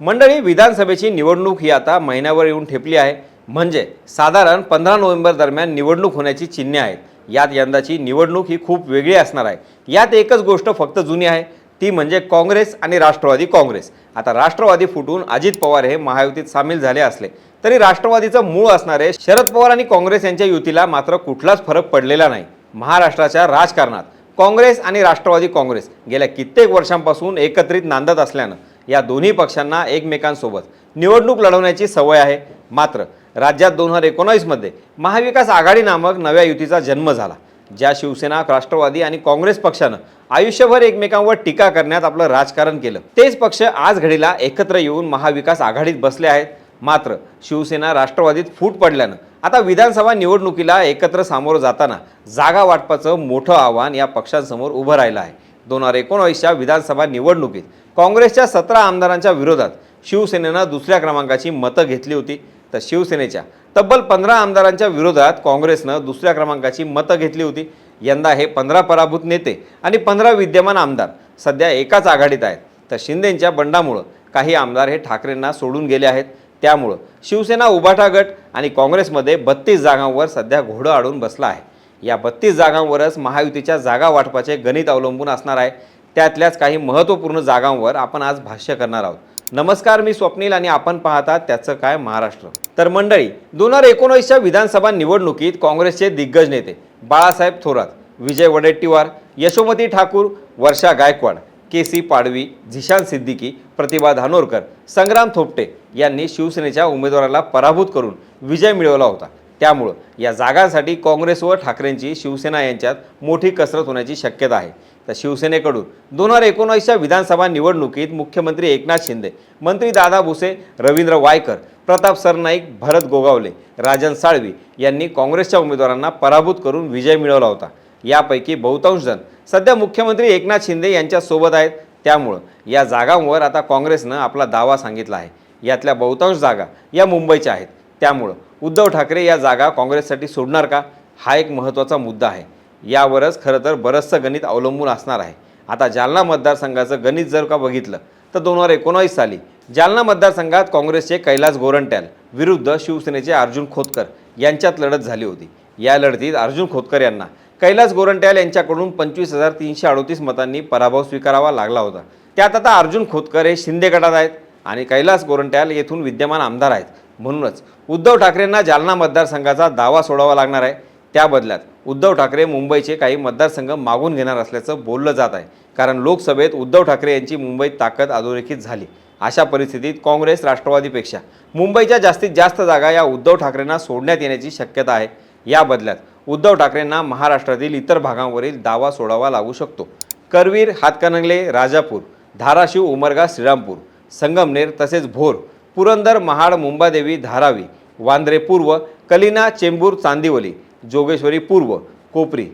मंडळी विधानसभेची निवडणूक ही आता महिन्यावर येऊन ठेपली आहे. म्हणजे साधारण पंधरा नोव्हेंबर दरम्यान निवडणूक होण्याची चिन्हे आहेत. यात यंदाची निवडणूक ही खूप वेगळी असणार आहे. यात एकच गोष्ट फक्त जुनी आहे. ती म्हणजे काँग्रेस आणि राष्ट्रवादी काँग्रेस. आता राष्ट्रवादी फुटून अजित पवार हे महायुतीत सामील झाले असले तरी राष्ट्रवादीचं मूळ असणारे शरद पवार आणि काँग्रेस यांच्या युतीला मात्र कुठलाच फरक पडलेला नाही. महाराष्ट्राच्या राजकारणात काँग्रेस आणि राष्ट्रवादी काँग्रेस गेल्या कित्येक वर्षांपासून एकत्रित नांदत असल्यानं या दोन्ही पक्षांना एकमेकांसोबत निवडणूक लढवण्याची सवय आहे. मात्र राज्यात दोन हजार एकोणावीसमध्ये महाविकास आघाडी नामक नव्या युतीचा जन्म झाला ज्या शिवसेना राष्ट्रवादी आणि काँग्रेस पक्षानं आयुष्यभर एकमेकांवर टीका करण्यात आपलं राजकारण केलं. तेच पक्ष आज घडीला एकत्र येऊन महाविकास आघाडीत बसले आहेत. मात्र शिवसेना राष्ट्रवादीत फूट पडल्यानं आता विधानसभा निवडणुकीला एकत्र सामोरं जाताना जागा वाटपाचं मोठं आव्हान या पक्षांसमोर उभं राहिलं आहे. दोन हजार एकोणावीसच्या विधानसभा निवडणुकीत काँग्रेसच्या सतरा आमदारांच्या विरोधात शिवसेनेनं दुसऱ्या क्रमांकाची मतं घेतली होती. तर शिवसेनेच्या तब्बल पंधरा आमदारांच्या विरोधात काँग्रेसनं दुसऱ्या क्रमांकाची मतं घेतली होती. यंदा हे पंधरा पराभूत नेते आणि पंधरा विद्यमान आमदार सध्या एकाच आघाडीत आहेत. तर शिंदेंच्या बंडामुळं काही आमदार हे ठाकरेंना सोडून गेले आहेत. त्यामुळं शिवसेना उभाटा गट आणि काँग्रेसमध्ये बत्तीस जागांवर सध्या घोडं आडून बसला आहे. या बत्तीस जागांवरच महायुतीच्या जागा वाटपाचे गणित अवलंबून असणार आहे. त्यातल्याच काही महत्त्वपूर्ण जागांवर आपण आज भाष्य करणार आहोत. नमस्कार मी स्वप्नील आणि आपण पाहतात त्याचं काय महाराष्ट्र. तर मंडळी दोन हजार एकोणीसच्या विधानसभा निवडणुकीत काँग्रेसचे दिग्गज नेते बाळासाहेब थोरात विजय वडेट्टीवार यशोमती ठाकूर वर्षा गायकवाड के सी पाडवी झिशान सिद्दीकी प्रतिभा धानोरकर संग्राम थोपटे यांनी शिवसेनेच्या उमेदवाराला पराभूत करून विजय मिळवला होता. त्यामुळं या जागांसाठी काँग्रेस व ठाकरेंची शिवसेना यांच्यात मोठी कसरत होण्याची शक्यता आहे. तर शिवसेनेकडून. दोन हजार एकोणीसच्या विधानसभा निवडणुकीत मुख्यमंत्री एकनाथ शिंदे मंत्री दादा भुसे रवींद्र वायकर प्रताप सरनाईक भरत गोगावले राजन साळवी यांनी काँग्रेसच्या उमेदवारांना पराभूत करून विजय मिळवला होता. यापैकी बहुतांश जण सध्या मुख्यमंत्री एकनाथ शिंदे यांच्यासोबत आहेत. त्यामुळं या जागांवर आता काँग्रेसनं आपला दावा सांगितला आहे. यातल्या बहुतांश जागा या मुंबईच्या आहेत. त्यामुळं उद्धव ठाकरे या जागा काँग्रेससाठी सोडणार का? हा एक महत्त्वाचा मुद्दा आहे. यावरच खरं तर बरंचसं गणित अवलंबून असणार आहे. आता जालना मतदारसंघाचं गणित जर का बघितलं तर दोन हजार एकोणावीस साली जालना मतदारसंघात काँग्रेसचे कैलास गोरंट्याल विरुद्ध शिवसेनेचे अर्जुन खोतकर यांच्यात लढत झाली होती. या लढतीत अर्जुन खोतकर यांना कैलास गोरंट्याल यांच्याकडून पंचवीस हजार तीनशे अडोतीस मतांनी पराभव स्वीकारावा लागला होता. त्यात आता अर्जुन खोतकर हे शिंदे गटात आहेत आणि कैलास गोरंट्याल येथून विद्यमान आमदार आहेत. म्हणूनच उद्धव ठाकरेंना जालना मतदारसंघाचा दावा सोडावा लागणार आहे. त्या बदल्यात उद्धव ठाकरे मुंबईचे काही मतदारसंघ मागून घेणार असल्याचं बोललं जात आहे. कारण लोकसभेत उद्धव ठाकरे यांची मुंबईत ताकद अधोरेखित झाली. अशा परिस्थितीत काँग्रेस राष्ट्रवादीपेक्षा मुंबईच्या जास्तीत जास्त जागा या उद्धव ठाकरेंना सोडण्यात येण्याची शक्यता आहे. या बदल्यात उद्धव ठाकरेंना महाराष्ट्रातील इतर भागांवरील दावा सोडावा लागू शकतो. करवीर हातकणंगले राजापूर धाराशिव उमरगा श्रीरामपूर संगमनेर तसेच भोर पुरंदर महाड मुंबादेवी धारावी वांद्रे पूर्व कलिना चेंबूर चांदिवली जोगेश्वरी पूर्व कोपरी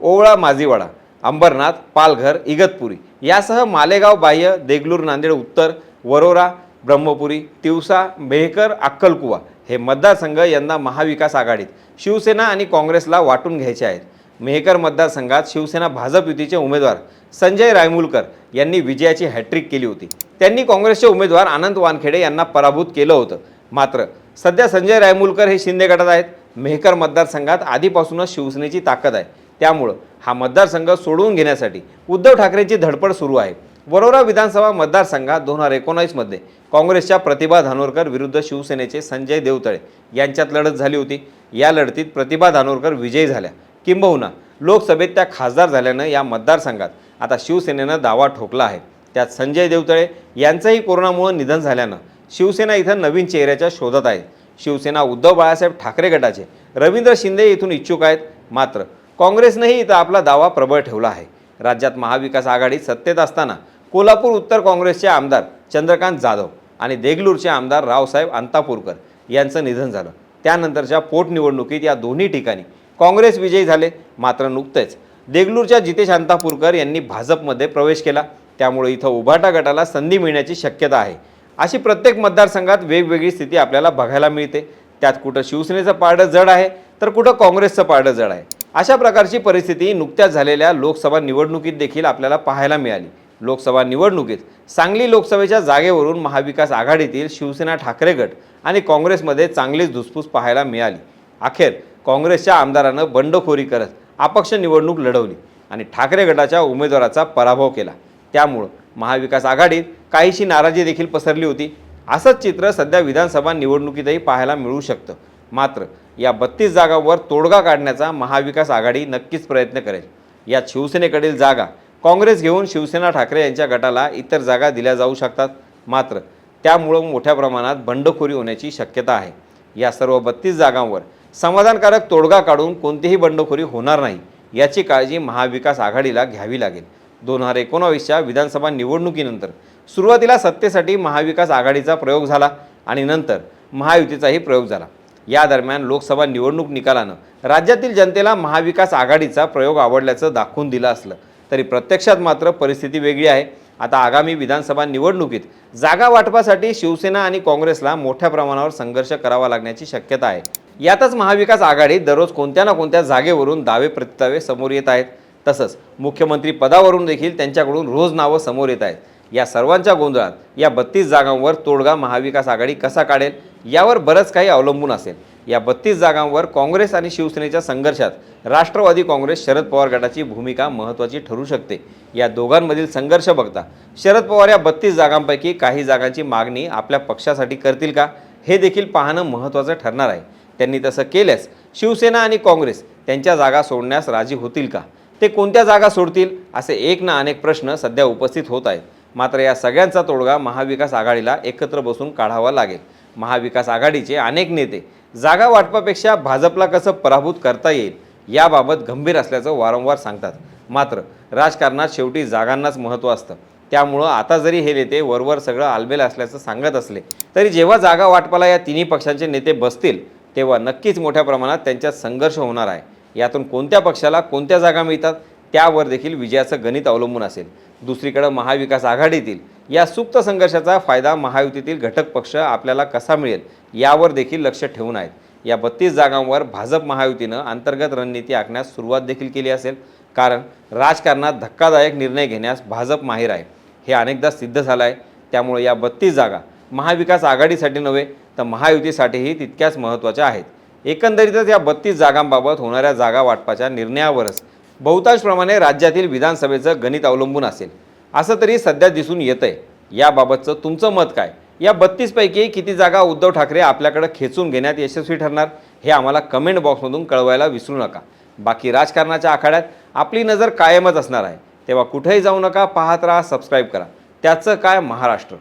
ओवळा माजीवाडा अंबरनाथ पालघर इगतपुरी. यासह मालेगाव बाह्य देगलूर नांदेड उत्तर वरोरा ब्रह्मपुरी तिवसा मेहकर अक्कलकुवा हे मतदारसंघ यंदा महाविकास आघाडीत शिवसेना आणि काँग्रेसला वाटून घ्यायचे आहेत. मेहकर मतदारसंघात शिवसेना भाजप युतीचे उमेदवार संजय रायमुलकर यांनी विजयाची हॅट्रिक केली होती. त्यांनी काँग्रेसचे उमेदवार आनंद वानखेडे यांना पराभूत केलं होतं. मात्र सध्या संजय रायमुलकर हे शिंदे गटात आहेत. मेहकर मतदारसंघात आधीपासूनच शिवसेनेची ताकद आहे. त्यामुळं हा मतदारसंघ सोडवून घेण्यासाठी उद्धव ठाकरेंची धडपड सुरू आहे. वरोरा विधानसभा मतदारसंघात दोन हजार एकोणावीसमध्ये काँग्रेसच्या प्रतिभा धानोरकर विरुद्ध शिवसेनेचे संजय देवतळे यांच्यात लढत झाली होती. या लढतीत प्रतिभा धानोरकर विजयी झाल्या. किंबहुना लोकसभेत त्या खासदार झाल्यानं या मतदारसंघात आता शिवसेनेनं दावा ठोकला आहे. त्यात संजय देवतळे यांचंही कोरोनामुळं निधन झाल्यानं शिवसेना इथं नवीन चेहऱ्याच्या शोधात आहे. शिवसेना उद्धव बाळासाहेब ठाकरे गटाचे. रवींद्र शिंदे इथून इच्छुक आहेत. मात्र काँग्रेसनंही इथं आपला दावा प्रबळ ठेवला आहे. राज्यात महाविकास आघाडी सत्तेत असताना कोल्हापूर उत्तर काँग्रेसचे आमदार चंद्रकांत जाधव आणि देगलूरचे आमदार रावसाहेब अंतापूरकर यांचं निधन झालं. त्यानंतरच्या पोटनिवडणुकीत या दोन्ही ठिकाणी काँग्रेस विजयी झाले मात्र नुकतेच देगलूरच्या जितेश अंतापूरकर यांनी भाजपमध्ये प्रवेश केला. त्यामुळे इथं उभाटा गटाला संधी मिळण्याची शक्यता आहे. अशी प्रत्येक मतदारसंघात वेगवेगळी स्थिती आपल्याला बघायला मिळते. त्यात कुठं शिवसेनेचं पारडं जड आहे तर कुठं काँग्रेसचं पारडं जड आहे. अशा प्रकारची परिस्थिती नुकत्याच झालेल्या लोकसभा निवडणुकीत देखील आपल्याला पाहायला मिळाली. लोकसभा निवडणुकीत सांगली लोकसभेच्या जागेवरून महाविकास आघाडीतील शिवसेना ठाकरे गट आणि काँग्रेसमध्ये चांगलीच धुसफूस पाहायला मिळाली. अखेर काँग्रेसच्या आमदारानं बंडखोरी करत अपक्ष निवडणूक लढवली आणि ठाकरे गटाच्या उमेदवाराचा पराभव केला. त्यामुळं महाविकास आघाडीत काहीशी नाराजी देखील पसरली होती. असंच चित्र सध्या विधानसभा निवडणुकीतही पाहायला मिळू शकतं. मात्र या बत्तीस जागांवर तोडगा काढण्याचा महाविकास आघाडी नक्कीच प्रयत्न करेल. यात शिवसेनेकडील जागा काँग्रेस घेऊन शिवसेना ठाकरे यांच्या गटाला इतर जागा दिल्या जाऊ शकतात. मात्र त्यामुळं मोठ्या प्रमाणात बंडखोरी होण्याची शक्यता आहे. या सर्व बत्तीस जागांवर समाधानकारक तोडगा काढून कोणतीही बंडखोरी होणार नाही याची काळजी महाविकास आघाडीला घ्यावी लागेल. दोन हजार एकोणावीसच्या विधानसभा निवडणुकीनंतर सुरुवातीला सत्तेसाठी महाविकास आघाडीचा प्रयोग झाला आणि नंतर महायुतीचाही प्रयोग झाला. या दरम्यान लोकसभा निवडणूक निकालानं राज्यातील जनतेला महाविकास आघाडीचा प्रयोग आवडल्याचं दाखवून दिलं असलं तरी प्रत्यक्षात मात्र परिस्थिती वेगळी आहे. आता आगामी विधानसभा निवडणुकीत जागा वाटपासाठी शिवसेना आणि काँग्रेसला मोठ्या प्रमाणावर संघर्ष करावा लागण्याची शक्यता आहे. यातच महाविकास आघाडी दररोज कोणत्या ना कोणत्या जागेवरून दावे प्रतितावे समोर येत आहेत. तसंच मुख्यमंत्री पदावरून देखील त्यांच्याकडून रोज नावं समोर येत आहेत. या सर्वांच्या गोंधळात या बत्तीस जागांवर तोडगा महाविकास आघाडी कसा काढेल यावर बरंच काही अवलंबून असेल. या बत्तीस जागांवर काँग्रेस आणि शिवसेनेच्या संघर्षात राष्ट्रवादी काँग्रेस शरद पवार गटाची भूमिका महत्त्वाची ठरू शकते. या दोघांमधील संघर्ष बघता शरद पवार या बत्तीस जागांपैकी काही जागांची मागणी आपल्या पक्षासाठी करतील का? हे देखील पाहणं महत्त्वाचं ठरणार आहे. त्यांनी तसं केल्यास शिवसेना आणि काँग्रेस त्यांच्या जागा सोडण्यास राजी होतील का? ते कोणत्या जागा सोडतील? असे एक ना अनेक प्रश्न सध्या उपस्थित होत आहेत. मात्र या सगळ्यांचा तोडगा महाविकास आघाडीला एकत्र बसून काढावा लागेल. महाविकास आघाडीचे अनेक नेते जागा वाटपापेक्षा भाजपला कसं पराभूत करता येईल याबाबत गंभीर असल्याचं वारंवार सांगतात. मात्र राजकारणात शेवटी जागांनाच महत्त्व असतं. त्यामुळं आता जरी हे नेते वरवर सगळं आलबेल असल्याचं सांगत असले तरी जेव्हा जागा वाटपाला या तिन्ही पक्षांचे नेते बसतील तेव्हा नक्कीच मोठ्या प्रमाणात त्यांच्यात संघर्ष होणार आहे. यातून कोणत्या पक्षाला कोणत्या जागा मिळतात त्यावर देखील विजयाचं गणित अवलंबून असेल. दुसरीकडं महाविकास आघाडीतील या सुप्त संघर्षाचा फायदा महायुतीतील घटक पक्ष आपल्याला कसा मिळेल यावर देखील लक्ष ठेवून आहेत. या बत्तीस जागांवर भाजप महायुतीनं अंतर्गत रणनीती आखण्यास सुरुवात देखील केली असेल. कारण राजकारणात धक्कादायक निर्णय घेण्यास भाजप माहीर आहे. हे अनेकदा सिद्ध झालं आहे त्यामुळे या बत्तीस जागा महाविकास आघाडीसाठी नव्हे तर महायुतीसाठीही तितक्याच महत्त्वाच्या आहेत. एकंदरीतच या बत्तीस जागांबाबत होणाऱ्या जागा वाटपाच्या निर्णयावरच बहुतांशप्रमाणे राज्यातील विधानसभेचं गणित अवलंबून असेल. असं तरी सध्या दिसून येतंय. याबाबतचं तुमचं मत काय? या बत्तीसपैकी किती जागा उद्धव ठाकरे आपल्याकडे खेचून घेण्यात यशस्वी ठरणार हे आम्हाला कमेंट बॉक्समधून कळवायला विसरू नका. बाकी राजकारणाच्या आखाड्यात आपली नजर कायमच असणार आहे. तेव्हा कुठेही जाऊ नका पाहत राहा सबस्क्राईब करा. त्याचं काय महाराष्ट्र?